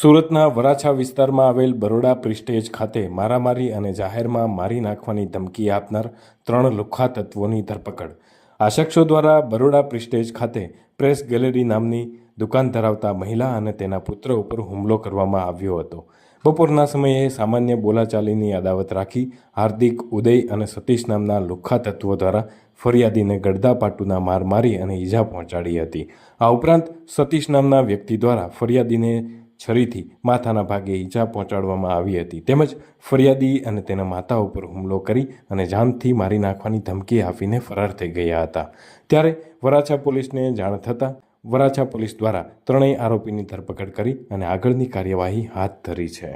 સુરતના વરાછા વિસ્તારમાં આવેલ બરોડા પ્રિસ્ટેજ ખાતે મારામારી અને જાહેરમાં મારી નાખવાની ધમકી આપનાર ત્રણ લુખ્ખા તત્વોની ધરપકડ. આ શખ્સો દ્વારા બરોડા પ્રિસ્ટેજ ખાતે પ્રેસ ગેલેરી નામની દુકાન ધરાવતા મહિલા અને તેના પુત્ર ઉપર હુમલો કરવામાં આવ્યો હતો. બપોરના સમયે સામાન્ય બોલાચાલીની અદાવત રાખી હાર્દિક, ઉદય અને સતીશ નામના લુખ્ખા તત્વો દ્વારા ફરિયાદીને ગડદાપાટુના માર મારી અને ઈજા પહોંચાડી હતી. આ ઉપરાંત સતીશ નામના વ્યક્તિ દ્વારા ફરિયાદીને છરીથી માથાના ભાગે ઈજા પહોંચાડવામાં આવી હતી. તેમજ ફરિયાદી અને તેના માતા ઉપર હુમલો કરી અને જાનથી મારી નાખવાની ધમકી આપીને ફરાર થઈ ગયા હતા. ત્યારે વરાછા પોલીસને જાણ થતાં વરાછા પોલીસ દ્વારા ત્રણેય આરોપીની ધરપકડ કરી અને આગળની કાર્યવાહી હાથ ધરી છે.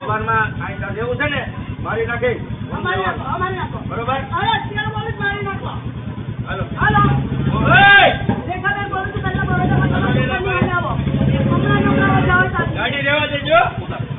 દુકાનમાં Seigneur